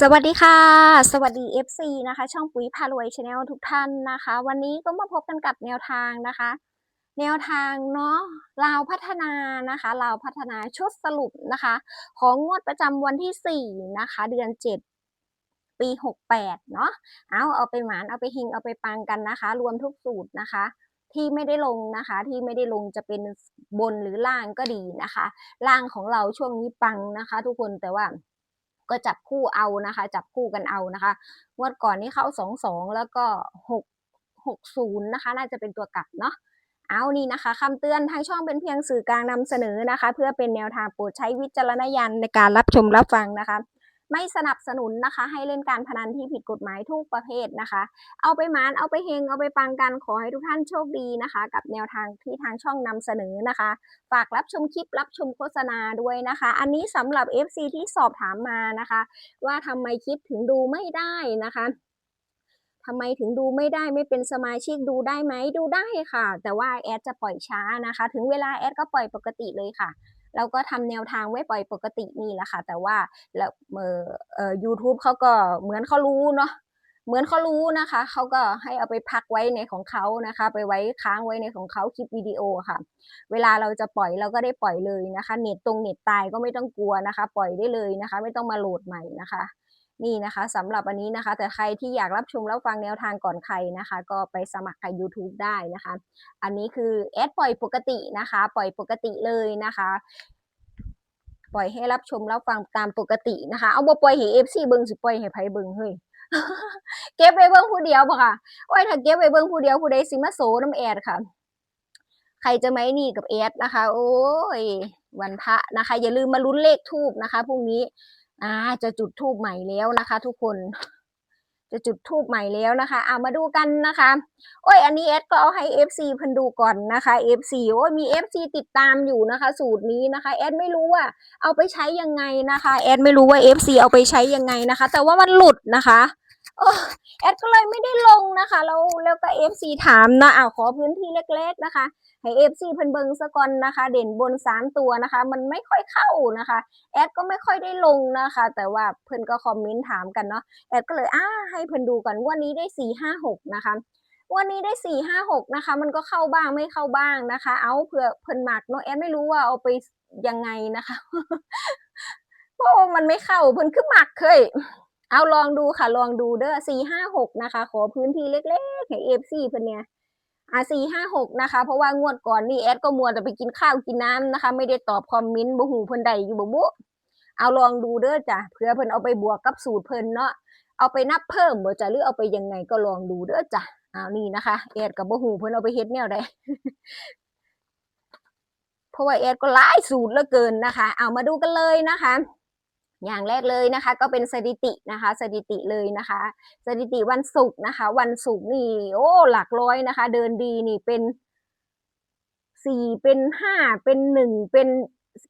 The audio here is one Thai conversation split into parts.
สวัสดีค่ะ สวัสดี FC นะคะ ช่องปุ๋ยพารวยชาแนลทุกท่านนะคะ วันนี้ก็มาพบกันกับแนวทางนะคะ แนวทางเนาะลาวพัฒนานะคะลาวพัฒนาชุดสรุปนะคะ ของงวดประจำวันที่ 4 นะคะ เดือน 7 ปี 68 เนาะเอาเอาไปหมานเอาไปหิงเอาไปปังกันนะคะ รวมทุกสูตรนะคะที่ไม่ได้ลงนะคะที่ไม่ได้ลงจะเป็นบนหรือล่างก็ดีนะคะ ล่างของเราช่วงนี้ปังนะคะ ทุกคนแต่ว่า ก็จับคู่เอานะคะ จับคู่กันเอานะคะงวดก่อนนี้เข้าสองสองแล้วก็หกหกศูนย์นะคะ น่าจะเป็นตัวกลับเนาะเอานี่นะคะคำเตือนทางช่องเป็นเพียงสื่อกลางนำเสนอนะคะ เพื่อเป็นแนวทางโปรดใช้วิจารณญาณในการรับชมรับฟังนะคะ ไม่สนับสนุนนะคะ ให้เล่นการพนันที่ผิดกฎหมายทุกประเภทนะคะ เอาไปมานเอาไปเฮงเอาไปปังกันขอให้ทุกท่านโชคดีนะคะ กับแนวทางที่ทางช่องนำเสนอนะคะ ฝากรับชมคลิปรับชมโฆษณาด้วยนะคะ อันนี้สำหรับ FC ที่สอบถามมานะคะ ว่าทำไมคลิปถึงดูไม่ได้นะคะทำไมถึงดูไม่ได้ไม่เป็นสมาชิกดูได้ไหมดูได้ค่ะ แต่ว่าแอดจะปล่อยช้านะคะ ถึงเวลาแอดก็ปล่อยปกติเลยค่ะ เราก็ทำแนวทางไว้ปล่อยปกตินี่แหละค่ะ แต่ว่าแล้วเอ่อเอ่อ YouTube เขาก็เหมือนเขารู้เนาะเหมือนเขารู้นะคะเขาก็ให้เอาไปพักไว้ในของเขานะคะ ไปไว้ค้างไว้ในของเขาคลิปวิดีโอค่ะ เวลาเราจะปล่อยเราก็ได้ปล่อยเลยนะคะเน็ตตรงเน็ตตายก็ไม่ต้องกลัวนะคะ ปล่อยได้เลยนะคะ ไม่ต้องมาโหลดใหม่นะคะ นี่นะคะสำหรับอันนี้นะคะ แต่ใครที่อยากรับชมรับฟังแนวทางก่อนใครนะคะ ก็ไปสมัครกับ YouTube ได้นะคะ อันนี้คือแอดปล่อยปกตินะคะ ปล่อยปกติเลยนะคะ ปล่อยให้รับชมรับฟังตามปกตินะคะ เอาบ่ปล่อยให้ FC เบิงสิปล่อยให้ไผเบิงเฮ้ยเก็บไว้เบิ่งผู้เดียวบ่ค่ะโอ้ยถ้าเก็บไว้เบิ่งผู้เดียวผู้ใดสิมาโสน้ำแอดค่ะ ใครจะไหมนี่กับแอดนะคะ โอ้ยวันพระนะคะ อย่าลืมมาลุ้นเลขทูบนะคะพรุ่งนี้ อ่าจะจุดทูบใหม่แล้วนะคะ ทุกคน จะจุดทูบใหม่แล้วนะคะเอามาดูกันนะคะ โอ้ยอันนี้เอสก็เอาให้เอฟซีเพิ่นดูก่อนนะคะเอฟซีโอ้ยมีเอฟซีติดตามอยู่นะคะ สูตรนี้นะคะเอสไม่รู้ว่า เอาไปใช้ยังไงนะคะเอสไม่รู้ว่าเอฟซีเอาไปใช้ยังไงนะคะ แต่ว่ามันหลุดนะคะ แอดก็เลยไม่ได้ลงนะคะแล้วแล้วก็ FC ถามนะอ้าวขอพื้นที่เล็กๆนะคะให้ FC เพิ่นเบิงซะก่อนนะคะ เด่นบนสามตัวนะคะ มันไม่ค่อยเข้านะคะ แอดก็ไม่ค่อยได้ลงนะคะ แต่ว่าเพิ่นก็คอมเมนต์ถามกันเนาะแอดก็เลยอ่าให้เพิ่นดูก่อนวันนี้ได้สี่ห้าหกนะคะวันนี้ได้สี่ห้าหกนะคะ มันก็เข้าบ้างไม่เข้าบ้างนะคะ เอาเผื่อเพิ่นหมักเนาะแอดไม่รู้ว่าเอาไปยังไงนะคะเพราะมันไม่เข้าเพิ่นคือหมักเคย เอาลองดูค่ะ ลองดูเด้อสี่ห้าหกนะคะ ขอพื้นที่เล็กๆให้เอฟซีเพิ่นเนี่ยอะสี่ห้าหกนะคะ เพราะว่างวดก่อนนี่แอดก็มัวแต่ไปกินข้าวกินน้ำนะคะ ไม่ได้ตอบคอมเมนต์บ่หูเพิ่นใดอยู่บ่บุเอาลองดูเด้อจ้ะเผื่อเพิ่นเอาไปบวกกับสูตรเพิ่นเนาะเอาไปนับเพิ่มบ่จ้ะหรือเอาไปยังไงก็ลองดูเด้อจ้ะเอานี่นะคะแอดกับบ่หูเพิ่นเอาไปเฮ็ดแนวใดเพราะว่าแอดก็หลายสูตรเหลือเกินนะคะ เอามาดูกันเลยนะคะ อย่างแรกเลยนะคะ ก็เป็นสถิตินะคะ สถิติเลยนะคะ สถิติวันศุกร์นะคะ วันศุกร์นี่โอ้หลักร้อยนะคะ เดินดีนี่เป็นสี่เป็นห้าเป็นหนึ่งเป็น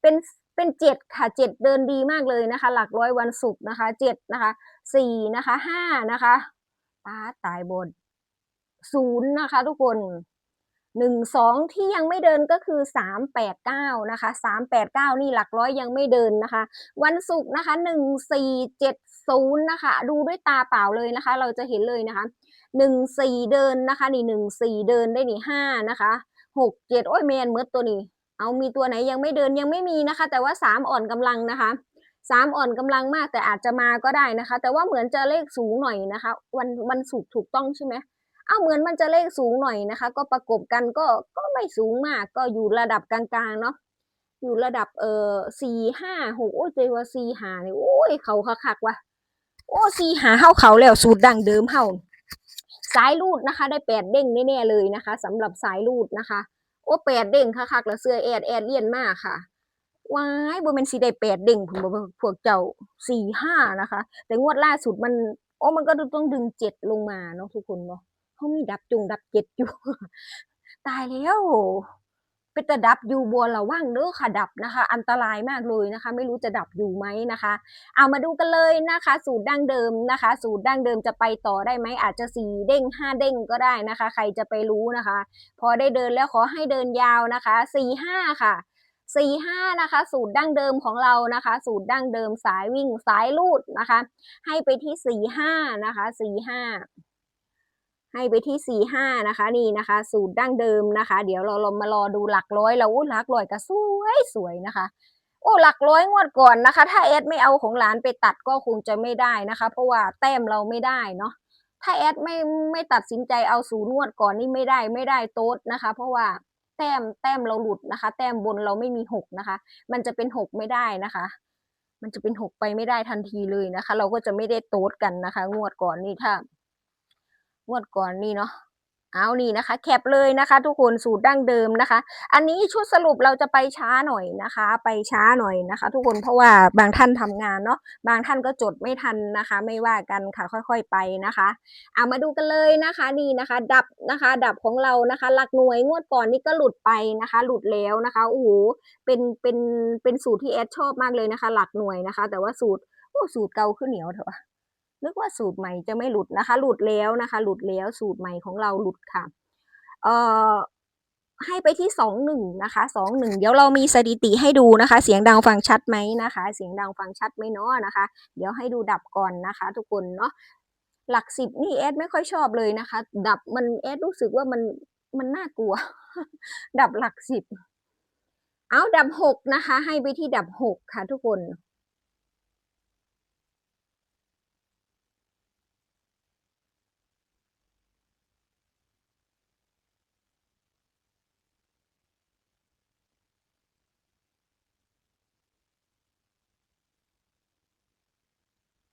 เป็นเป็นเจ็ดค่ะเจ็ดเดินดีมากเลยนะคะ หลักร้อยวันศุกร์นะคะเจ็ดนะคะสี่นะคะห้านะคะป้าตายบนศูนย์นะคะ ทุกคน หนึ่งสองที่ยังไม่เดินก็คือสามแปดเก้านะคะสามแปดเก้านี่หลักร้อยยังไม่เดินนะคะ วันศุกร์นะคะหนึ่งสี่เจ็ดศูนย์นะคะ ดูด้วยตาเปล่าเลยนะคะ เราจะเห็นเลยนะคะหนึ่งสี่เดินนะคะนี่หนึ่งสี่เดินได้นี่ห้านะคะหกเจ็ดโอ้ยแมนเมดตัวนี้ เอามีตัวไหนยังไม่เดินยังไม่มีนะคะ แต่ว่าสามอ่อนกำลังนะคะสามอ่อนกำลังมากแต่อาจจะมาก็ได้นะคะ แต่ว่าเหมือนจะเลขสูงหน่อยนะคะ วันวันศุกร์ถูกต้องใช่ไหม เอาเหมือนมันจะเลขสูงหน่อยนะคะ ก็ประกบกันก็ก็ไม่สูงมากก็อยู่ระดับกลางๆเนาะอยู่ระดับเอ่อสี่ห้าหกโอ้ยเจว่าสี่หาเนี่ยโอ้ยเขาคักๆว่ะโอ้สี่หาเฮาเขาแล้วสูตรดังเดิมเฮาสายรูดนะคะ ได้แปดเด้งแน่ๆเลยนะคะสำหรับสายรูดนะคะ โอ้แปดเด้งคักๆแล้วเสื้อแอดแอดเลี่ยนมากค่ะว้ายบ่แม่นสิได้แปดเด้งผมบอกพวกเจ้าสี่ห้านะคะ แต่งวดล่าสุดมันโอ้มันก็ต้องดึงเจ็ดลงมาเนาะทุกคนเนาะ เขามีดับจุงดับเจ็ดอยู่ ตายแล้วเป็นต่ดับอยู่บัวระวังเด้อค่ะดับนะคะ อันตรายมากเลยนะคะ ไม่รู้จะดับอยู่ไหมนะคะ เอามาดูกันเลยนะคะ สูตรดั้งเดิมนะคะ สูตรดั้งเดิมจะไปต่อได้ไหมอาจจะสี่เด้งห้าเด้งก็ได้นะคะ ใครจะไปรู้นะคะ พอได้เดินแล้วขอให้เดินยาวนะคะสี่ห้าค่ะสี่ห้านะคะ สูตรดั้งเดิมของเรานะคะ สูตรดั้งเดิมสายวิ่งสายลูดนะคะ ให้ไปที่สี่ห้านะคะสี่ห้า ให้ไปที่สี่ห้านะคะนี่นะคะ สูตรดั้งเดิมนะคะ เดี๋ยวเราเรามารอดูหลักร้อยเราอู้หลักร้อยก็สวยสวยนะคะโอ้หลักร้อยงวดก่อนนะคะ ถ้าแอดไม่เอาของหลานไปตัดก็คงจะไม่ได้นะคะ เพราะว่าแต้มเราไม่ได้เนาะถ้าแอดไม่ไม่ตัดสินใจเอาศูนย์งวดก่อนนี่ไม่ได้ไม่ได้โต๊ดนะคะ เพราะว่าแต้มแต้มเราหลุดนะคะ แต้มบนเราไม่มีหกนะคะ มันจะเป็นหกไม่ได้นะคะ มันจะเป็นหกไปไม่ได้ทันทีเลยนะคะ เราก็จะไม่ได้โต๊ดกันนะคะ งวดก่อนนี่ถ้า งวดก่อนนี่เนาะเอานี่นะคะ แคปเลยนะคะ ทุกคนสูตรดั้งเดิมนะคะ อันนี้ชุดสรุปเราจะไปช้าหน่อยนะคะ ไปช้าหน่อยนะคะ ทุกคนเพราะว่าบางท่านทำงานเนาะบางท่านก็จดไม่ทันนะคะ ไม่ว่ากันค่ะค่อย ๆไปนะคะเอามาดูกันเลยนะคะนี่นะคะ ดับนะคะ ดับของเรานะคะ หลักหน่วยงวดก่อนนี่ก็หลุดไปนะคะ หลุดแล้วนะคะโอ้โหเป็นเป็นเป็นสูตรที่แอดชอบมากเลยนะคะ หลักหน่วยนะคะ แต่ว่าสูตรโอ้สูตรเก่าขึ้นเหนียวเถอะ นึกว่าสูตรใหม่จะไม่หลุดนะคะ หลุดแล้วนะคะ หลุดแล้วสูตรใหม่ของเราหลุดค่ะเอ่อให้ไปที่สองหนึ่งนะคะสองหนึ่งเดี๋ยวเรามีสถิติให้ดูนะคะ เสียงดังฟังชัดไหมนะคะ เสียงดังฟังชัดไหมเนาะนะคะ เดี๋ยวให้ดูดับก่อนนะคะ ทุกคนเนาะหลักสิบนี่แอดไม่ค่อยชอบเลยนะคะ ดับมันแอดรู้สึกว่ามันมันน่ากลัว ดับหลักสิบเอาดับหกนะคะ ให้ไปที่ดับหกค่ะทุกคน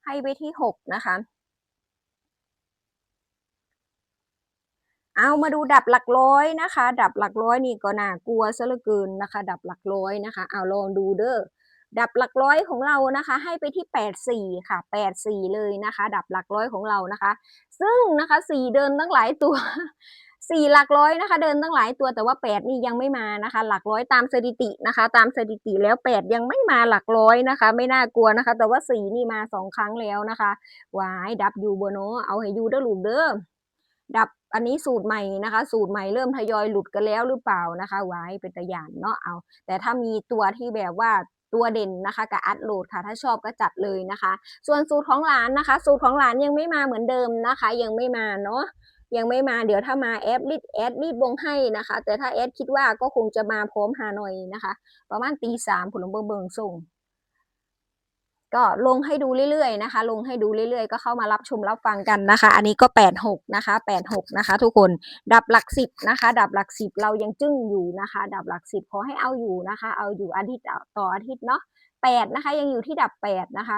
ให้ไปที่หกนะคะ เอามาดูดับหลักร้อยนะคะ ดับหลักร้อยนี่ก็น่ากลัวซะเหลือเกินนะคะ ดับหลักร้อยนะคะ เอาลองดูเด้อดับหลักร้อยของเรานะคะ ให้ไปที่แปดสี่ค่ะแปดสี่เลยนะคะ ดับหลักร้อยของเรานะคะ ซึ่งนะคะสี่เดินตั้งหลายตัว สี่หลักร้อยนะคะ เดินตั้งหลายตัวแต่ว่าแปดนี่ยังไม่มานะคะ หลักร้อยตามสถิตินะคะ ตามสถิติแล้วแปดยังไม่มาหลักร้อยนะคะ ไม่น่ากลัวนะคะ แต่ว่าสี่นี่มาสองครั้งแล้วนะคะวายดับยู่บนโนเอาให้ยูเด้อลูกเด้อดับอันนี้สูตรใหม่นะคะ สูตรใหม่เริ่มทยอยหลุดกันแล้วหรือเปล่านะคะ ไว้เป็นตะยานเนาะเอา แต่ถ้ามีตัวที่แบบว่าตัวเด่นนะคะกับอัดโหลดค่ะ ถ้าชอบก็จัดเลยนะคะ ส่วนสูตรของหลานนะคะ สูตรของหลานยังไม่มาเหมือนเดิมนะคะ ยังไม่มาเนาะ ยังไม่มาเดี๋ยวถ้ามาแอดลิดแอดลิดวงให้นะคะ แต่ถ้าแอดคิดว่าก็คงจะมาพร้อมหาหน่อยนะคะ ประมาณตีสามผลเบิ่งเบิงส่ง ก็ลงให้ดูเรื่อยๆนะคะ ลงให้ดูเรื่อยๆ ก็เข้ามารับชมรับฟังกันนะคะ อันนี้ก็แปดหกนะคะแปดหกนะคะ ทุกคนดับหลักสิบนะคะ ดับหลักสิบเรายังจึ้งอยู่นะคะ ดับหลักสิบขอให้เอาอยู่นะคะ เอาอยู่อาทิตย์ต่ออาทิตย์เนาะแปดนะคะ ยังอยู่ที่ดับแปดนะคะ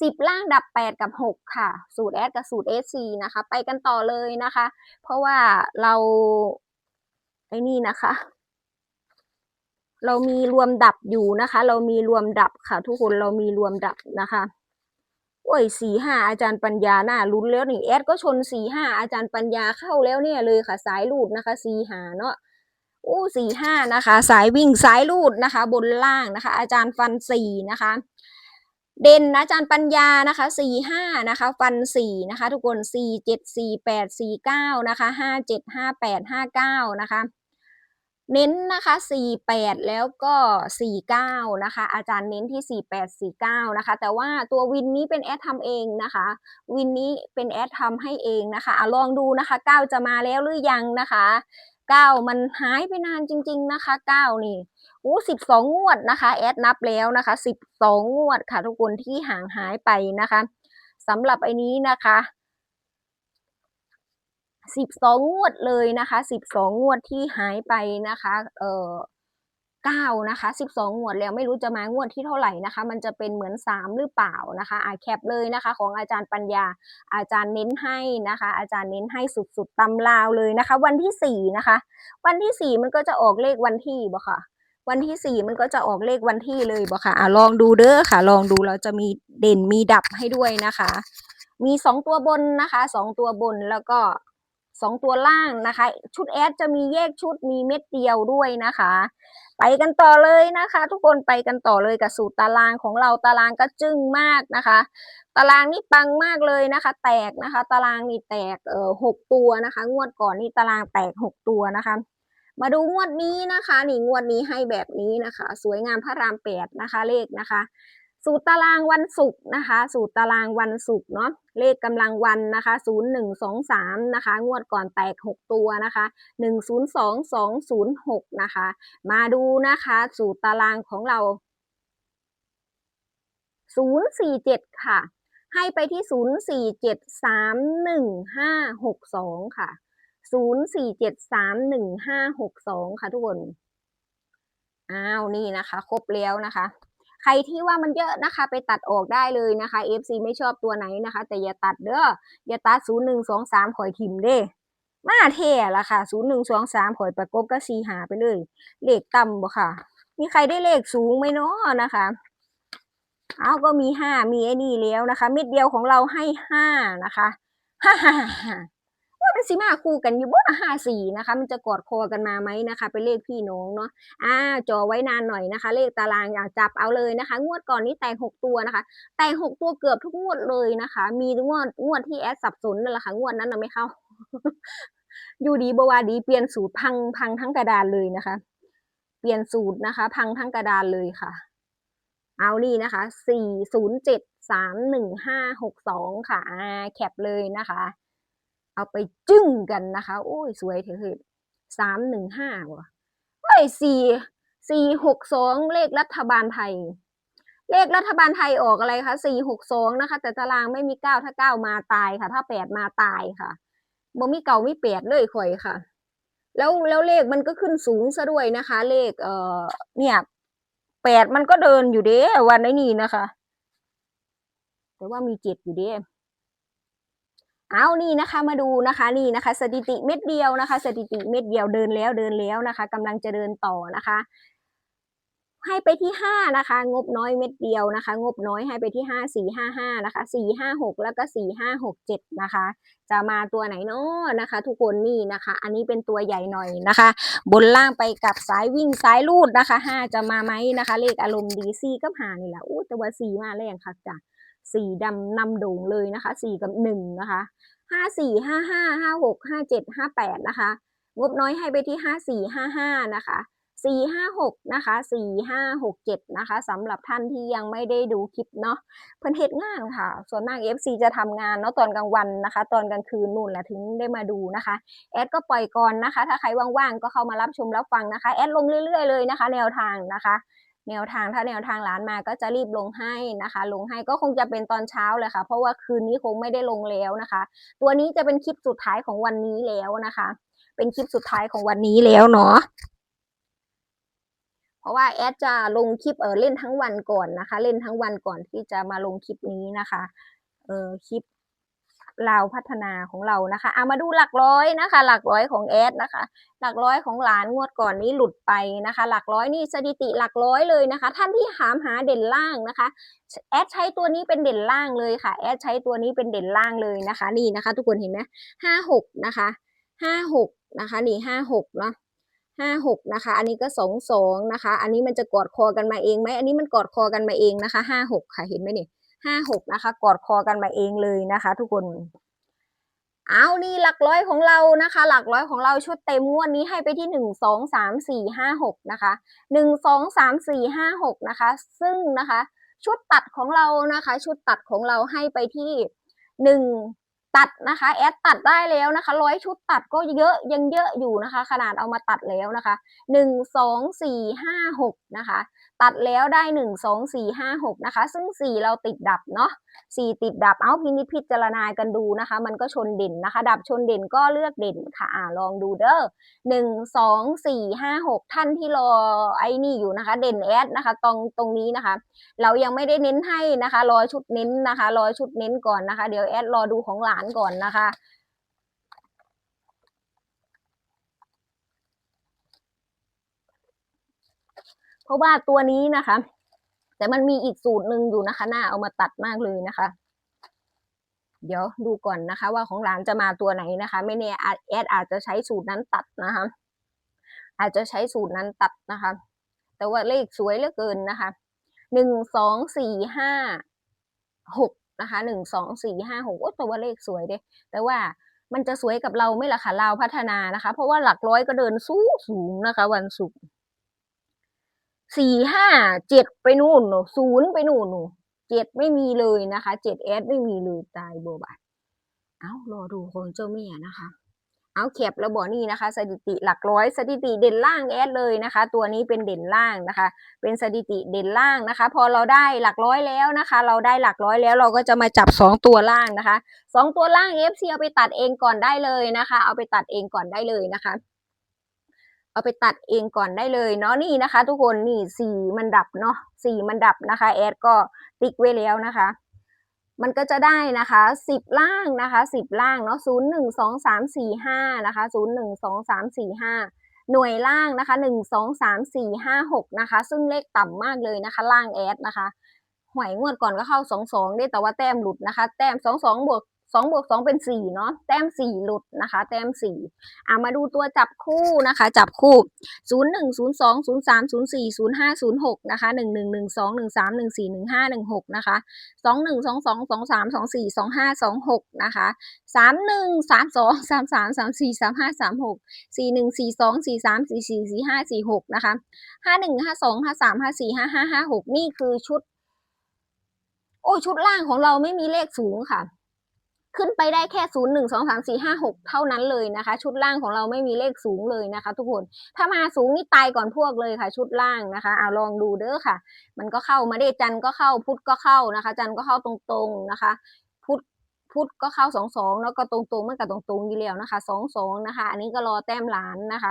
สิบล่างดับแปดกับหกค่ะ สูตรแอดกับสูตรเอซีนะคะ ไปกันต่อเลยนะคะ เพราะว่าเราไอ้นี่นะคะ เรามีรวมดับอยู่นะคะ เรามีรวมดับค่ะ ทุกคนเรามีรวมดับนะคะโอ้ยสี่ห้าอาจารย์ปัญญาหน้าลุ้นแล้วนี่แอดก็ชนสี่ห้าอาจารย์ปัญญาเข้าแล้วเนี่ยเลยค่ะ สายลูดนะคะสี่ห้าเนาะโอ้สี่ห้านะคะ สายวิ่งสายลูดนะคะ บนล่างนะคะ อาจารย์ฟันสี่นะคะ เด่นะอาจารย์ปัญญานะคะสี่ห้านะคะ ฟันสี่นะคะ ทุกคนสี่เจ็ดสี่แปดสี่เก้านะคะห้าเจ็ดห้าแปดห้าเก้านะคะ เน้นนะคะ48แล้วก็49นะคะ อาจารย์เน้นที่48 49นะคะ แต่ว่าตัววินนี้เป็นแอดทำเองนะคะ วินนี้เป็นแอดทำให้เองนะคะอะลองดูนะคะ9จะมาแล้วหรือยังนะคะ ก้ามันหายไปนานจริง ๆนะคะเก้านี่โอ้สิบสองงวดนะคะแอดนับแล้วนะคะสิบสองวดค่ะ ทุกคนที่ห่างหายไปนะคะสำหรับไอ้นี้นะคะสิบสองงวดเลยนะคะสิบสองงวดที่หายไปนะคะ เอ่อ เก้านะคะสิบสองงวดแล้วไม่รู้จะมางวดที่เท่าไหร่นะคะ มันจะเป็นเหมือนสามหรือเปล่านะคะอ่าแคปเลยนะคะ ของอาจารย์ปัญญา อาจารย์เน้นให้นะคะ อาจารย์เน้นให้สุดๆตำลาวเลยนะคะ วันที่สี่นะคะ วันที่สี่มันก็จะออกเลขวันที่บ่ค่ะ วันที่สี่มันก็จะออกเลขวันที่เลยบ่ค่ะอ่าลองดูเด้อค่ะ ลองดูเราจะมีเด่นมีดับให้ด้วยนะคะ มีสองตัวบนนะคะสองตัวบนแล้วก็ สองตัวล่างนะคะ ชุดแอดจะมีแยกชุดมีเม็ดเดียวด้วยนะคะ ไปกันต่อเลยนะคะ ทุกคนไปกันต่อเลยกับสูตรตารางของเราตารางก็จึ้งมากนะคะ ตารางนี่ปังมากเลยนะคะ แตกนะคะ ตารางนี่แตกเอ่อหกตัวนะคะ งวดก่อนนี่ตารางแตกหกตัวนะคะ มาดูงวดนี้นะคะ นี่งวดนี้ให้แบบนี้นะคะ สวยงามพระรามแปดนะคะ เลขนะคะ สูตรตารางวันศุกร์นะคะ สูตรตารางวันศุกร์เนาะเลขกำลังวันนะคะศูนย์หนึ่งสองสามนะคะ งวดก่อนแตกหกตัวนะคะหนึ่งศูนย์สองสองศูนย์หกนะคะ มาดูนะคะ สูตรตารางของเราศูนย์สี่เจ็ดค่ะ ให้ไปที่ศูนย์สี่เจ็ดสามหนึ่งห้าหกสองค่ะศูนย์สี่เจ็ดสามหนึ่งห้าหกสองค่ะทุกคน อ้าว นี่นะคะ ครบแล้วนะคะ รที่ว่ามันเยอะนะคะ ไปตัดออกได้เลยนะคะ FC ไม่ชอบตัวไหนนะคะ แต่อย่าตัดเด้ออย่าตัดศูนย์หนึ่งสองสามข่อยทิมเด้มาเท่ละค่ะศูนย์หนึ่งสองสามข่อยประกบก็สีหาไปเลย เลขต่ำบ่ค่ะ มีใครได้เลขสูงไหมเนาะนะคะ เอาก็มีห้ามีไอ้นี่แล้วนะคะ เม็ดเดียวของเราให้ห้านะคะฮ่าฮ่าฮ่าาเป็นสีมาคู่กันอยู่บ่ห้าสี่นะคะ มันจะกอดคอกันมาไหมนะคะ เป็นเลขพี่น้องเนาะอ่าจอไว้นานหน่อยนะคะ เลขตารางอยากจับเอาเลยนะคะ งวดก่อนนี้แตกหกตัวนะคะ แตกหกตัวเกือบทุกงวดเลยนะคะ มีงวดงวดที่แอดสับสนนั่นแหละค่ะงวดนั้นนะไม่เข้า อยู่ดีบวาดีเปลี่ยนสูตรพังพังทั้งกระดานเลยนะคะ เปลี่ยนสูตรนะคะ พังทั้งกระดานเลยค่ะ เอานี่นะคะสี่ศูนย์เจ็ดสามหนึ่งห้าหกสองค่ะแคปเลยนะคะ เอาไปจึ้งกันนะคะ โอ้ย สวยเถอะสามหนึ่งห้าว่ะเฮ้ยสี่สี่หกสองเลขรัฐบาลไทย เลขรัฐบาลไทยออกอะไรคะสี่หกสองนะคะ แต่ตารางไม่มีเก้าถ้าเก้ามาตายค่ะ ถ้าแปดมาตายค่ะบ่มีเก่ามีแปดเลยข่อยค่ะ แล้วแล้วเลขมันก็ขึ้นสูงซะด้วยนะคะ เลขเอ่อเนี่ยแปดมันก็เดินอยู่เด้วันนี้นะคะ แต่ว่ามีเจ็ดอยู่เด้ เอานี่นะคะมาดูนะคะนี่นะคะ สถิติเม็ดเดียวนะคะ สถิติเม็ดเดียวเดินแล้วเดินแล้วนะคะกำลังจะเดินต่อนะคะ ให้ไปที่ห้านะคะ งบน้อยเม็ดเดียวนะคะ งบน้อยให้ไปที่ห้าสี่ห้าห้านะคะสี่ห้าหกแล้วก็สี่ห้าหกเจ็ดนะคะ จะมาตัวไหนเนาะนะคะ ทุกคนนี่นะคะ อันนี้เป็นตัวใหญ่หน่อยนะคะ บนล่างไปกับสายวิ่งสายลูดนะคะห้าจะมาไหมนะคะ เลขอารมณ์ดีซี่กับหานี่แหละอู้แต่ว่าสี่มาแรงค่ะจ้ะ สีดำนำโด่งเลยนะคะสี่กับหนึ่งนะคะห้าสี่ห้าห้าห้าหกห้าเจ็ดห้าแปดนะคะ งบน้อยให้ไปที่ห้าสี่ห้าห้านะคะสี่ห้าหกนะคะสี่ห้าหกเจ็ดนะคะสำหรับท่านที่ยังไม่ได้ดูคลิปเนาะเพิ่นเฮ็ดงานค่ะ ส่วนมาก FC จะทำงานเนาะตอนกลางวันนะคะ ตอนกลางคืนนู่นแหละถึงได้มาดูนะคะ แอดก็ปล่อยก่อนนะคะ ถ้าใครว่างๆ ก็เข้ามารับชมรับฟังนะคะ แอดลงเรื่อยๆเลยนะคะ แนวทางนะคะ แนวทางถ้าแนวทางร้านมาก็จะรีบลงให้นะคะ ลงให้ก็คงจะเป็นตอนเช้าเลยค่ะ เพราะว่าคืนนี้คงไม่ได้ลงแล้วนะคะ ตัวนี้จะเป็นคลิปสุดท้ายของวันนี้แล้วนะคะ เป็นคลิปสุดท้ายของวันนี้แล้วเนาะเพราะว่าแอดจะลงคลิปเออเล่นทั้งวันก่อนนะคะ เล่นทั้งวันก่อนที่จะมาลงคลิปนี้นะคะเออคลิป เราพัฒนาของเรานะคะเอามาดูหลักร้อยนะคะ หลักร้อยของแอดนะคะ หลักร้อยของหลานงวดก่อนนี้หลุดไปนะคะ หลักร้อยนี่สถิติหลักร้อยเลยนะคะ ท่านที่ถามหาเด่นล่างนะคะแอดใช้ตัวนี้เป็นเด่นล่างเลยค่ะแอดใช้ตัวนี้เป็นเด่นล่างเลยนะคะ นี่นะคะ ทุกคนเห็นไหมห้าหกนะคะห้าหกนะคะนี่ห้าหกเนาะห้าหกนะคะ อันนี้ก็สองสองนะคะ อันนี้มันจะกอดคอกันมาเองไหมอันนี้มันกอดคอกันมาเองนะคะห้าหกค่ะเห็นไหมเนี่ย ห้าหกนะคะ กอดคอกันมาเองเลยนะคะ ทุกคนเอานี่หลักร้อยของเรานะคะ หลักร้อยของเราชุดเต็มงวดนี้ให้ไปที่หนึ่งสองสามสี่ห้าหกนะคะหนึ่งสองสามสี่ห้าหกนะคะ ซึ่งนะคะ ชุดตัดของเรานะคะ ชุดตัดของเราให้ไปที่หนึ่งตัดนะคะแอดตัดได้แล้วนะคะร้อยชุดตัดก็เยอะยังเยอะอยู่นะคะ ขนาดเอามาตัดแล้วนะคะหนึ่งสองสี่ห้าหกนะคะ ตัดแล้วได้หนึ่งสองสี่ห้าหกนะคะ ซึ่งสี่เราติดดับเนาะสี่ติดดับเอาพินิจพิจารณากันดูนะคะ มันก็ชนเด่นนะคะ ดับชนเด่นก็เลือกเด่นค่ะอ่าลองดูเด้อหนึ่งสองสี่ห้าหกท่านที่รอไอ้นี่อยู่นะคะ เด่นแอดนะคะ ตรงตรงนี้นะคะ เรายังไม่ได้เน้นให้นะคะ รอชุดเน้นนะคะ รอชุดเน้นก่อนนะคะ เดี๋ยวแอดรอดูของหลานก่อนนะคะ เพราะว่าตัวนี้นะคะ แต่มันมีอีกสูตรหนึ่งอยู่นะคะ หน้าเอามาตัดมากเลยนะคะ เดี๋ยวดูก่อนนะคะ ว่าของหลานจะมาตัวไหนนะคะ ไม่แน่แอดอาจจะใช้สูตรนั้นตัดนะคะ อาจจะใช้สูตรนั้นตัดนะคะ แต่ว่าเลขสวยเหลือเกินนะคะหนึ่งสองสี่ห้าหกนะคะหนึ่งสองสี่ห้าหกโอ้แต่ว่าเลขสวยเด้แต่ว่ามันจะสวยกับเราไหม่ล่ะคะเราพัฒนานะคะ เพราะว่าหลักร้อยก็เดินสูงสูงนะคะ วันศุกร์ สี่ห้าเจ็ดไปนู่นหนูศูนย์ไปนู่นหนูเจ็ดไม่มีเลยนะคะเจ็ดเอสไม่มีเลยตายโบบายเอารอดูของเจ้าเมียนะคะ เอาแคปแล้วบอกนี่นะคะ สถิติหลักร้อยสถิติเด่นล่างแอดเลยนะคะ ตัวนี้เป็นเด่นล่างนะคะ เป็นสถิติเด่นล่างนะคะ พอเราได้หลักร้อยแล้วนะคะ เราได้หลักร้อยแล้วเราก็จะมาจับสองตัวล่างนะคะสองตัวล่าง FC เอาไปตัดเองก่อนได้เลยนะคะ เอาไปตัดเองก่อนได้เลยนะคะ เอาไปตัดเองก่อนได้เลยเนาะนี่นะคะ ทุกคนนี่สีมันดับเนาะสีมันดับนะคะ แอดก็ติ๊กไว้แล้วนะคะ มันก็จะได้นะคะสิบล่างนะคะสิบล่างเนาะศูนย์หนึ่งสองสามสี่ห้านะคะศูนย์หนึ่งสองสามสี่ห้าหน่วยล่างนะคะหนึ่งสองสามสี่ห้าหกนะคะ ซึ่งเลขต่ำมากเลยนะคะ ล่างแอดนะคะหวยงวดก่อนก็เข้าสองสองได้แต่ว่าแต้มหลุดนะคะ แต้มสองสองบวก สองบวกสองเป็นสี่เนาะแต้มสี่หลุดนะคะ แต้มสี่อะมาดูตัวจับคู่นะคะ จับคู่ศูนย์หนึ่งศูนย์สองศูนย์สามศูนย์สี่ศูนย์ห้าศูนย์หกนะคะหนึ่งหนึ่งหนึ่งสองหนึ่งสามหนึ่งสี่หนึ่งห้าหนึ่งหกนะคะสองหนึ่งสองสองสองสามสองสี่สองห้าสองหกนะคะสามหนึ่งสามสองสามสามสามสี่สามห้าสามหกสี่หนึ่งสี่สองสี่สามสี่สี่สี่ห้าสี่หกนะคะห้าหนึ่งห้าสองห้าสามห้าสี่ห้าห้าห้าหกนี่คือชุด โอ้ชุดล่างของเราไม่มีเลขสูงค่ะ ขึ้นไปได้แค่ศูนย์หนึ่งสองสามสี่ห้าหกเท่านั้นเลยนะคะ ชุดล่างของเราไม่มีเลขสูงเลยนะคะ ทุกคนถ้ามาสูงนี่ตายก่อนพวกเลยค่ะ ชุดล่างนะคะเอาลองดูเด้อค่ะ มันก็เข้ามาได้จันทร์ก็เข้าพุธก็เข้านะคะ จันทร์ก็เข้าตรงๆนะคะ พุธพุธก็เข้าสองสองแล้วก็ตรงๆมันกับตรงๆอยู่แล้วนะคะสองสองนะคะ อันนี้ก็รอแต้มหลานนะคะ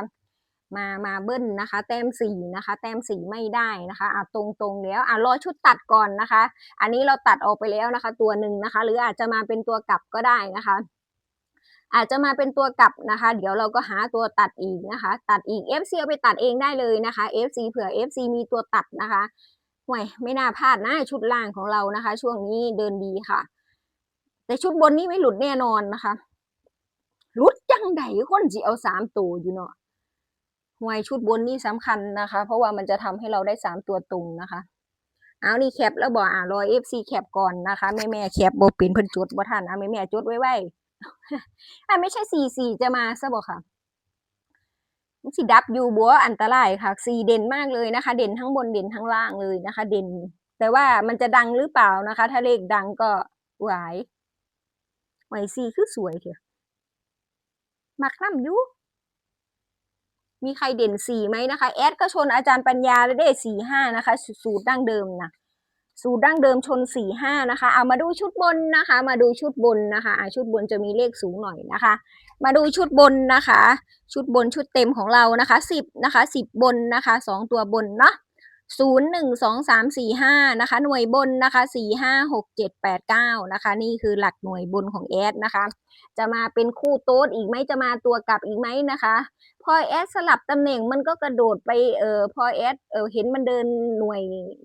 มามาเบิ้ลนะคะ แต้มสีนะคะ แต้มสีไม่ได้นะคะอะตรงตรงแล้วอะรอชุดตัดก่อนนะคะ อันนี้เราตัดออกไปแล้วนะคะ ตัวหนึ่งนะคะ หรืออาจจะมาเป็นตัวกลับก็ได้นะคะ อาจจะมาเป็นตัวกลับนะคะ เดี๋ยวเราก็หาตัวตัดอีกนะคะ ตัดอีก FC เอาไปตัดเองได้เลยนะคะ FC เผื่อ FC มีตัวตัดนะคะห่วยไม่น่าพลาดนะชุดล่างของเรานะคะ ช่วงนี้เดินดีค่ะ แต่ชุดบนนี้ไม่หลุดแน่นอนนะคะหลุดจังใดคนสิเอาสามตัวอยู่เนาะ หวยชุดบนนี่สำคัญนะคะ เพราะว่ามันจะทำให้เราได้สามตัวตรงนะคะ เอานี่แคปแล้วบอกอ่ารอย FC แคปก่อนนะคะแม่แม่แคปบ่เป็นเพิ่นจดบ่ทันอะแม่แม่ๆจดไว้ไว้อะไม่ใช่สี่สี่จะมาซะบอกค่ะสิดับอยู่บัวอันตรายค่ะสีเด่นมากเลยนะคะ เด่นทั้งบนเด่นทั้งล่างเลยนะคะ เด่น แต่ว่ามันจะดังหรือเปล่านะคะ ถ้าเลขดังก็หวายหวสี่คือสวยเถอะมักน้ำยุ มีใครเด่นสี่ไหมนะคะ แอดก็ชนอาจารย์ปัญญาและได้สี่ห้านะคะ สูตรดั้งเดิมนะสูตรดั้งเดิมชนสี่ห้านะคะ เอามาดูชุดบนนะคะ มาดูชุดบนนะคะอ่าชุดบนจะมีเลขสูงหน่อยนะคะ มาดูชุดบนนะคะ ชุดบนชุดเต็มของเรานะคะสิบนะคะสิบบนนะคะสองตัวบนเนาะ ศูนย์หนึ่งสองสามสี่ห้านะคะ หน่วยบนนะคะสี่ห้าหกเจ็ดแปดเก้านะคะ นี่คือหลักหน่วยบนของแอดนะคะ จะมาเป็นคู่โต๊ดอีกไหมจะมาตัวกลับอีกไหมนะคะ พอแอดสลับตำแหน่งมันก็กระโดดไปเออพอแอดเออเห็นมันเดินหน่วย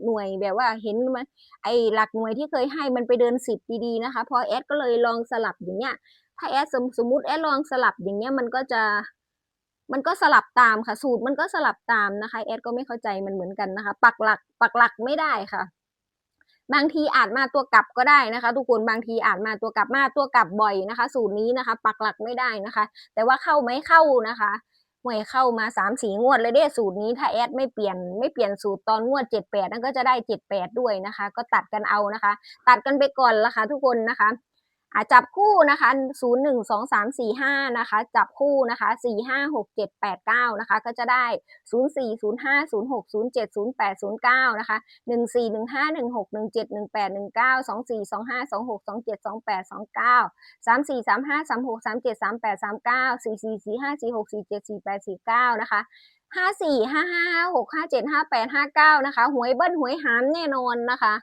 หน่วยแบบว่าเห็นมันไอหลักหน่วยที่เคยให้มันไปเดินสิบดีๆนะคะ พอแอดก็เลยลองสลับอย่างเงี้ยถ้าแอดสมสมมติแอดลองสลับอย่างเงี้ยมันก็จะ มันก็สลับตามค่ะ สูตรมันก็สลับตามนะคะแอดก็ไม่เข้าใจมันเหมือนกันนะคะ ปักหลักปักหลักไม่ได้ค่ะ บางทีอาจมาตัวกลับก็ได้นะคะ ทุกคนบางทีอาจมาตัวกลับมาตัวกลับบ่อยนะคะ สูตรนี้นะคะ ปักหลักไม่ได้นะคะ แต่ว่าเข้าไหมเข้านะคะหวยเข้ามาสามสี่งวดเลยเด้สูตรนี้ถ้าแอดไม่เปลี่ยนไม่เปลี่ยนสูตรตอนงวดเจ็ดแปดนั่นก็จะได้เจ็ดแปดด้วยนะคะ ก็ตัดกันเอานะคะ ตัดกันไปก่อนละคะ ทุกคนนะคะ จับคู่นะคะ 0 1 2 3 4 5 นะคะ จับคู่นะคะ 4 5 6 7 8 9 นะคะ ก็จะได้ 0 4 0 5 0 6 0 7 0 8 0 9 นะคะ 1 4 1 5 1 6 1 7 1 8 1 9 2 4 2 5 2 6 2 7 2 8 2 9 3 4 3 5 3 6 3 7 3 8 3 9 4 4 4 5 4 6 4 7 4 8 4 9 นะคะ54556575859นะคะหวยเบิ้ลหวยหามแน่นอนนะคะ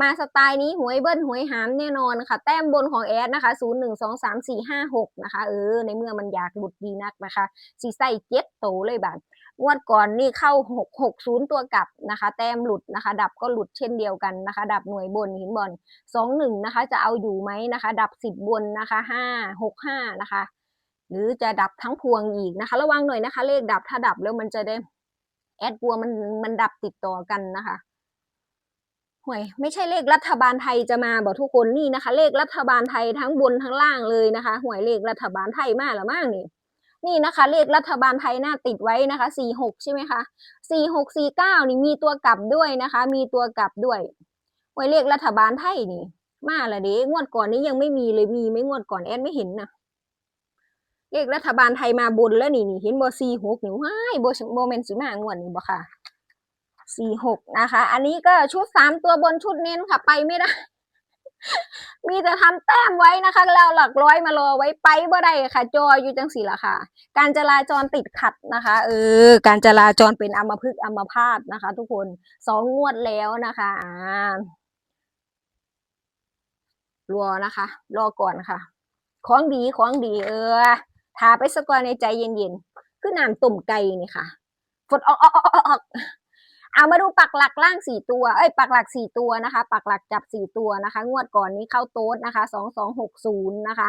มาสไตล์นี้หวยเบิ้ลหวยหามแน่นอนค่ะ แต้มบนของแอดนะคะศูนย์หนึ่งสองสามสี่ห้าหกนะคะ เออ ในเมื่อมันอยากหลุดดีนักนะคะสีใส่เจ็ดโตเลยแบบงวดก่อนนี่เข้าหกหกศูนย์ตัวกลับนะคะ แต้มหลุดนะคะ ดับก็หลุดเช่นเดียวกันนะคะ ดับหน่วยบนหินบอลสองหนึ่งนะคะ จะเอาอยู่ไหมนะคะ ดับสิบนนะคะห้าหกห้านะคะ หรือจะดับทั้งพวงอีกนะคะ ระวังหน่อยนะคะ เลขดับถ้าดับแล้วมันจะได้แอดกลัวมันมันดับติดต่อกันนะคะ ห่วยไม่ใช่เลขรัฐบาลไทยจะมาบอกทุกคนนี่นะคะ เลขรัฐบาลไทยทั้งบนทั้งล่างเลยนะคะห่วยเลขรัฐบาลไทยมาแล้วมั่งนี่นี่นะคะ เลขรัฐบาลไทยหน้าติดไว้นะคะสี่หกใช่ไหมคะสี่หกสี่เก้านี่มีตัวกลับด้วยนะคะ มีตัวกลับด้วยห่วยเลขรัฐบาลไทยนี่ มาละเด้งวดก่อนนี้ยังไม่มีเลยมีไม่งวดก่อนแอดไม่เห็นนะเลขรัฐบาลไทยมาบนแล้วนี่นี่เห็นบอสี่หกนี่ว้ายโบโบเมนสิมางวดนี้บ่ค่ะ สี่หกนะคะ อันนี้ก็ชุดสามตัวบนชุดเน้นค่ะ ไปไม่ได้ มีแต่ทำแต้มไว้นะคะแล้วหลักร้อยมารอไว้ไปบ่ได้ค่ะ จออยู่จังสี่ละค่ะ การจราจรติดขัดนะคะ เออ การจราจรเป็นอัมพฤกษ์อัมพาตนะคะ ทุกคนสองงวดแล้วนะคะอ่ารอนะคะ รอก่อนค่ะของดีของดี เออทาไปสกอนในใจเย็นๆคือน้ำต้มไก่นี่ค่ะฝดออกออกออก เอามาดูปักหลักล่างสี่ตัว เอ้ยปักหลักสี่ตัวนะคะ ปักหลักจับสี่ตัวนะคะ งวดก่อนนี้เข้าโต๊ดนะคะสองสองหกศูนย์นะคะ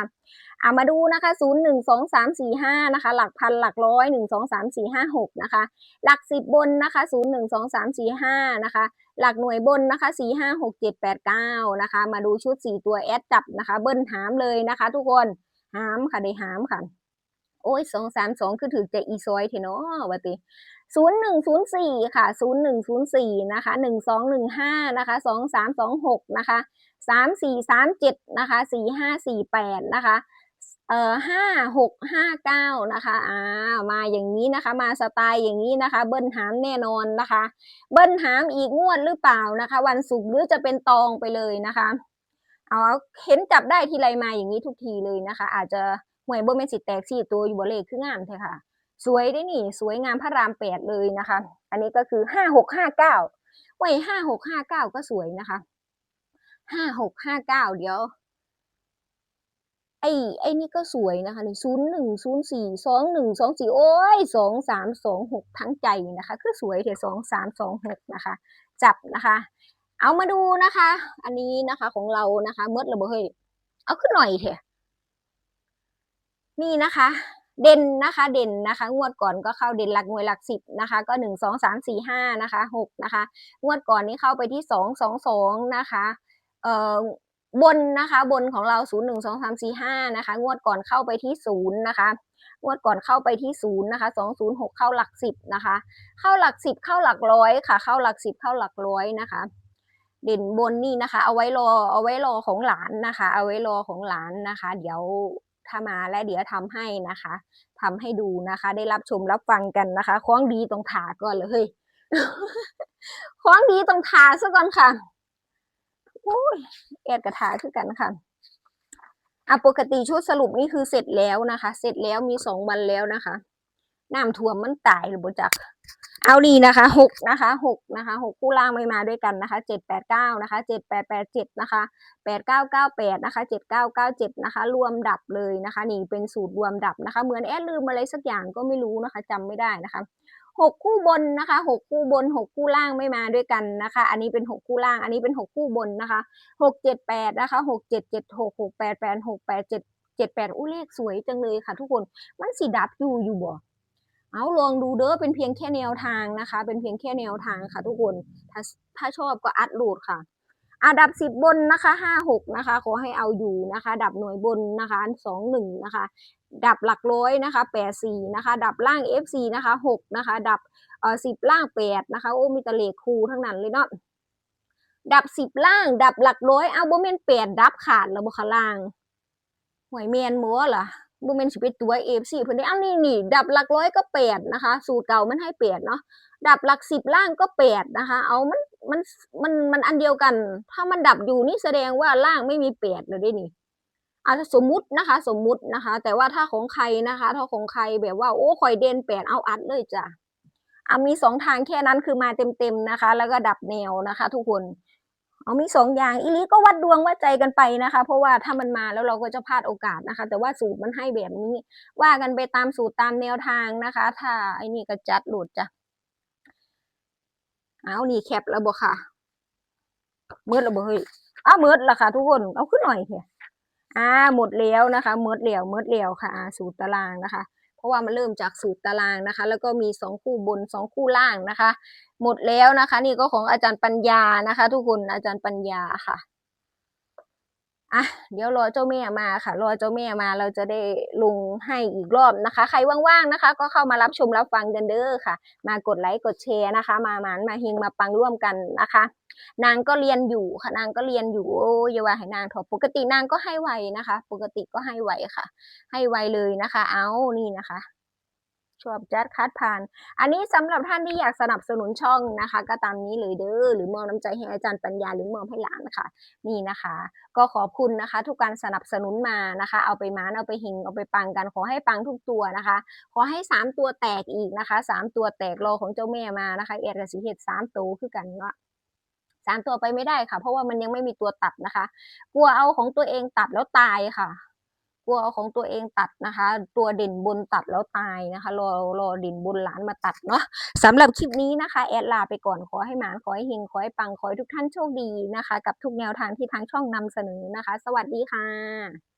เอามาดูนะคะศูนย์หนึ่งสองสามสี่ห้านะคะ หลักพันหลักร้อยหนึ่งสองสามสี่ห้าหกนะคะ หลักสิบบนนะคะศูนย์หนึ่งสองสามสี่ห้านะคะ หลักหน่วยบนนะคะสี่ห้าหกเจ็ดแปดเก้านะคะ มาดูชุดสี่ตัวแอดจับนะคะ เบิ้ลหามเลยนะคะ ทุกคนหามค่ะได้หามค่ะโอ้ยสองสามสองคือถือใจอีซอยเทเนาะวะติ ศูนย์หนึ่งศูนย์สี่ค่ะศูนย์หนึ่งศูนย์สี่นะคะหนึ่งสองหนึ่งห้านะคะสองสามสองหกนะคะสามสี่สามเจ็ดนะคะสี่ห้าสี่แปดนะคะเอ่อห้าหกห้าเก้านะคะอ่ามาอย่างนี้นะคะ มาสไตล์อย่างนี้นะคะ เบิ้ลหามแน่นอนนะคะ เบิ้ลหามอีกงวดหรือเปล่านะคะ วันศุกร์หรือจะเป็นตองไปเลยนะคะ เอาเห็นจับได้ทีไรมาอย่างนี้ทุกทีเลยนะคะ อาจจะหวยเบ่แม่นสิแตกสี่ตัวอยู่บ่เลขคืองามแท้ค่ะ สวยได้นี่ สวยงามพระรามแปดเลยนะคะ อันนี้ก็คือห้าหกห้าเก้าไว้ห้าหกห้าเก้าก็สวยนะคะห้าหกห้าเก้าเดี๋ยว ไอ้ไอ้นี่ก็สวยนะคะนี่ศูนย์หนึ่งศูนย์สี่สองหนึ่งสองสี่โอ้ยสองสามสองหกทั้งใจนะคะ คือสวยเถอะสองสามสองหกนะคะ จับนะคะ เอามาดูนะคะ อันนี้นะคะของเรานะคะเมดระเบเฮ้ยเอาขึ้นหน่อยเถอะนี่นะคะ เด่นนะคะเด่นนะคะ งวดก่อนก็เข้าเด่นหลักหน่วยหลักสิบนะคะ ก็หนึ่งสองสามสี่ห้านะคะหกนะคะ งวดก่อนนี้เข้าไปที่สองสองสองนะคะเอ่อบนนะคะบนของเราศูนย์หนึ่งสองสามสี่ห้านะคะงวดก่อนเข้าไปที่ศูนย์นะคะงวดก่อนเข้าไปที่ศูนย์นะคะสองศูนย์หกเข้าหลักสิบนะคะเข้าหลักสิบเข้าหลักร้อยค่ะ เข้าหลักสิบเข้าหลักร้อยนะคะเด่นบนนี่นะคะ เอาไว้รอเอาไว้รอของหลานนะคะ เอาไว้รอของหลานนะคะ เดี๋ยว ถ้ามาแล้วเดี๋ยวทำให้นะคะทำให้ดูนะคะ ได้รับชมรับฟังกันนะคะคล้องดีตรงถาก่อนเลยเฮ้ยคล้องดีตรงถาซะก่อนค่ะโอ้ยแอดกระถาคือกันค่ะอะปกติชุดสรุปนี่คือเสร็จแล้วนะคะ เสร็จแล้วมีสองวันแล้วนะคะน้ำท่วมมันตายหรือบ่จัก เอาดีนะคะหกนะคะหกนะคะหกคู่ล่างไม่มาด้วยกันนะคะเจ็ดแปดเก้านะคะเจ็ดแปดแปดเจ็ดนะคะแปดเก้าเก้าแปดนะคะเจ็ดเก้าเก้าเจ็ดนะคะ รวมดับเลยนะคะ นี่เป็นสูตรรวมดับนะคะ เหมือนแอดลืมอะไรสักอย่างก็ไม่รู้นะคะจำไม่ได้นะคะหกคู่บนนะคะหกคู่บนหกคู่ล่างไม่มาด้วยกันนะคะ อันนี้เป็นหกคู่ล่าง อันนี้เป็นหกคู่บนนะคะหกเจ็ดแปดนะคะหกเจ็ดเจ็ดหกหกแปดแปดหกแปดเจ็ดเจ็ดแปดอู้เลขสวยจังเลยค่ะ ทุกคนมันสีดับอยู่อยู่บ่ เอาลองดูเด้อเป็นเพียงแค่แนวทางนะคะ เป็นเพียงแค่แนวทางค่ะทุกคนถ้าถ้าชอบก็อัดโหลดค่ะอาดับสิบบนนะคะห้าหกนะคะ ขอให้เอาอยู่นะคะ ดับหน่วยบนนะคะสองหนึ่งนะคะ ดับหลักร้อยนะคะแปดสี่นะคะ ดับล่าง FC นะคะหกนะคะ ดับเอ่อสิบล่างแปดนะคะโอ้มีตะเลคูทั้งนั้นเลยเนาะดับสิบล่าง ดับหลักร้อยเอาโบ่แม่นแปดดับขาดแล้วบคล่างหวยเมียนมัวล่ะ บ่แม่นสิเป็นตัว AFC เพิ่นได้อันนี้นี่ ดับหลักร้อยก็แปดนะคะ สูตรเก่ามันให้แปดเนาะดับหลักสิบล่างก็แปดนะคะ เอามันมันมันมันอันเดียวกัน ถ้ามันดับอยู่นี่แสดงว่าล่างไม่มีแปดเลยได้นี่อาจจะสมมุตินะคะ สมมุตินะคะ แต่ว่าถ้าของใครนะคะ ถ้าของใครแบบว่าโอ้ข่อยเด่นแปดเอาอัดเลยจ้ะอะมีสองทางแค่นั้นคือมาเต็มๆนะคะ แล้วก็ดับแนวนะคะ ทุกคน เอามีสองอย่างอีลีก็วัดดวงวัดใจกันไปนะคะ เพราะว่าถ้ามันมาแล้วเราก็จะพลาดโอกาสนะคะ แต่ว่าสูตรมันให้แบบนี้ ว่ากันไปตามสูตรตามแนวทางนะคะ ถ้าไอ้นี่ก็จัดโหลดจ้ะเอานี่แคปแล้วบ่ค่ะมิดแล้วบ่เฮ้ยอ้าวมิดละค่ะ ทุกคนเอาขึ้นหน่อยเถอะอ่าหมดแล้วนะคะมิดแล้วมิดแล้วค่ะ สูตรตารางนะคะ เพราะว่ามันเริ่มจากสูตรตารางนะคะ แล้วก็มีสองคู่บนสองคู่ล่างนะคะ หมดแล้วนะคะ นี่ก็ของอาจารย์ปัญญานะคะ ทุกคนอาจารย์ปัญญาค่ะ อะเดี๋ยวรอเจ้าแม่มาค่ะ รอเจ้าแม่มาเราจะได้ลงให้อีกรอบนะคะ ใครว่างๆนะคะ ก็เข้ามารับชมรับฟังกันเด้อค่ะ มากดไลค์กดแชร์นะคะ มาหมานมาเฮงมาปังร่วมกันนะคะ นางก็เรียนอยู่ค่ะนางก็เรียนอยู่โอ้ยว่าให้นางถอปกตินางก็ให้ไวนะคะ ปกติก็ให้ไวค่ะ ให้ไวเลยนะคะ เอานี่นะคะ ชอบจัดคัดผ่าน อันนี้สำหรับท่านที่อยากสนับสนุนช่องนะคะ ก็ตามนี้เลยเด้อหรือมองน้ำใจให้อาจารย์ปัญญาหรือมองให้หลานนะคะ นี่นะคะ ก็ขอบคุณนะคะ ทุกการสนับสนุนมานะคะ เอาไปมานเอาไปหิงเอาไปปังกันขอให้ปังทุกตัวนะคะ ขอให้สามตัวแตกอีกนะคะสามตัวแตกรอของเจ้าแม่มานะคะ เอ็ดกับสีเห็ดสามตัวคือกันเนาะสามตัวไปไม่ได้ค่ะ เพราะว่ามันยังไม่มีตัวตัดนะคะ กลัวเอาของตัวเองตัดแล้วตายค่ะ ลัวของตัวเองตัดนะคะ ตัวเด่นบนตัดแล้วตายนะคะรอรอเด่นบนหลานมาตัดเนาะสำหรับคลิปนี้นะคะ แอดลาไปก่อนขอให้หมานขอให้เฮงขอให้ปังขอให้ทุกท่านโชคดีนะคะ กับทุกแนวทางที่ทางช่องนำเสนอนะคะ สวัสดีค่ะ